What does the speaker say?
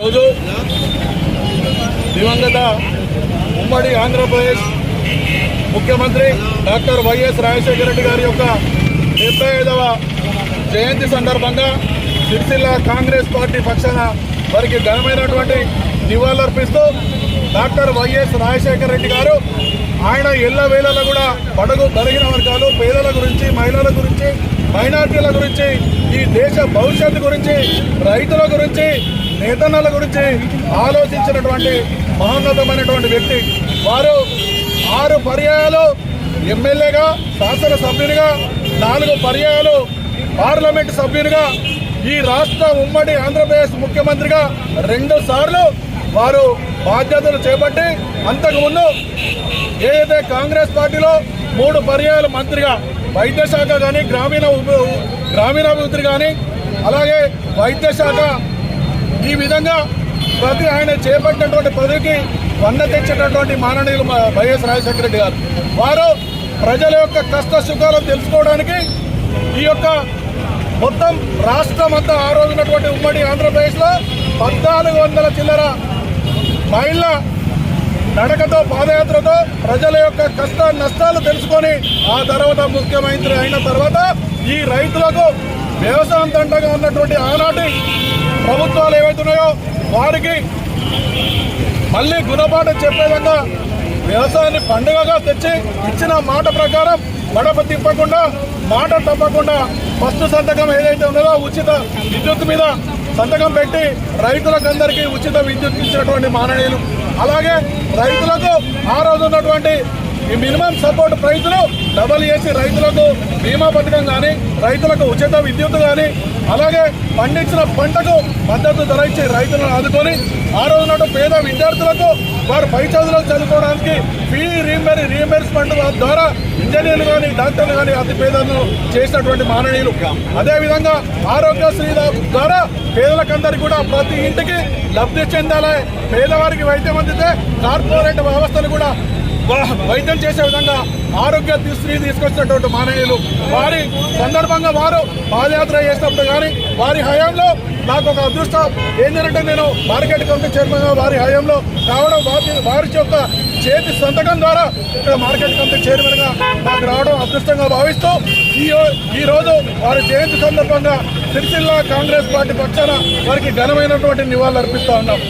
ఈరోజు దివంగత ఉమ్మడి ఆంధ్రప్రదేశ్ ముఖ్యమంత్రి డాక్టర్ వైఎస్ రాజశేఖర రెడ్డి గారి యొక్క డెబ్బై ఐదవ జయంతి సందర్భంగా సిరిసిల్ల కాంగ్రెస్ పార్టీ పక్షాన వారికి ఘనమైనటువంటి నివాళులర్పిస్తూ డాక్టర్ వైఎస్ రాజశేఖర రెడ్డి గారు ఆయన ఎల్ల వేళలో కూడా బడుగు బలహీన వర్గాలు పేదల గురించి మహిళల గురించి మైనార్టీల గురించి దేశ భవిష్యత్తు గురించి రైతుల గురించి నేతన్నల గురించి ఆలోచించినటువంటి మహోన్నతమైనటువంటి వ్యక్తి. వారు ఆరు పర్యాయాలు ఎమ్మెల్యేగా శాసనసభ్యునిగా నాలుగు పర్యాయాలు పార్లమెంటు సభ్యునిగా ఈ రాష్ట్ర ఉమ్మడి ఆంధ్రప్రదేశ్ ముఖ్యమంత్రిగా రెండు సార్లు వారు బాధ్యతలు చేపట్టి అంతకుముందు ఏదైతే కాంగ్రెస్ పార్టీలో మూడు పర్యాయాల మంత్రిగా వైద్య శాఖ కానీ గ్రామీణ ఉప- గ్రామీణాభివృద్ధి కానీ అలాగే వైద్య శాఖ ఈ విధంగా ప్రతి ఆయన చేపట్టినటువంటి పదవికి వన్న తెచ్చినటువంటి మాననీయులు వైఎస్ రాజశేఖర రెడ్డి గారు. వారు ప్రజల యొక్క కష్ట సుఖాలను తెలుసుకోవడానికి ఈ యొక్క మొత్తం రాష్ట్రం అంతా ఆ ఉమ్మడి ఆంధ్రప్రదేశ్లో పద్నాలుగు వందల చిల్లర మహిళ నడకతో పాదయాత్రతో ప్రజల యొక్క కష్ట నష్టాలు తెలుసుకొని ఆ తర్వాత ముఖ్యమంత్రి అయిన తర్వాత ఈ రైతులకు వ్యవసాయం దండగా ఉన్నటువంటి ఆనాటి ప్రభుత్వాలు ఏవైతున్నాయో వారికి మళ్ళీ గుణపాఠం చెప్పే విధంగా వ్యవసాయాన్ని పండుగగా తెచ్చి ఇచ్చిన మాట ప్రకారం గడప తిప్పకుండా మాట తప్పకుండా ఫస్ట్ సంతకం ఏదైతే ఉన్నదో ఉచిత విద్యుత్ మీద సంతకం పెట్టి రైతులకందరికీ ఉచిత విద్యుత్ ఇచ్చినటువంటి మాననీయులు. అలాగే రైతులకు ఆ రోజు ఉన్నటువంటి ఈ మినిమం సపోర్ట్ ప్రైజులు డబల్ చేసి రైతులకు బీమా పథకం కానీ రైతులకు ఉచిత విద్యుత్ కానీ అలాగే పండించిన పంటకు మద్దతు ధర ఇచ్చి రైతులను ఆదుకొని ఆ రోజున పేద విద్యార్థులకు వారు పై చదువులకు చదువుకోవడానికి ఫీ రీమెరీ రీఎంబర్స్మెంట్ ద్వారా ఇంజనీర్లు కానీ డాక్టర్లు కానీ అతి పేదలను చేసినటువంటి మాననీయులు. అదేవిధంగా ఆరోగ్యశ్రీ ద్వారా పేదలకందరికీ కూడా ప్రతి ఇంటికి లబ్ధి చెందాలి. పేదవారికి వైద్యం అందితే కార్పొరేట్ వ్యవస్థలు కూడా వైద్యం చేసే విధంగా ఆరోగ్య దృష్టి తీసుకొచ్చినటువంటి మానేయులు వారి సందర్భంగా వారు పాదయాత్ర చేసినప్పుడు కానీ వారి హయాంలో నాకు ఒక అదృష్టం ఏంటంటే నేను మార్కెట్ కమిటీ చైర్మన్ వారి హయాంలో కావడం వారి వారి యొక్క చేతి సంతకం ద్వారా ఇక్కడ మార్కెట్ కమిటీ చైర్మన్గా నాకు రావడం అదృష్టంగా భావిస్తూ ఈ ఈ రోజు వారి జయంతి సందర్భంగా సిరిసిల్ల కాంగ్రెస్ పార్టీ పక్షాన వారికి ఘనమైనటువంటి నివాళులు అర్పిస్తా ఉన్నాం.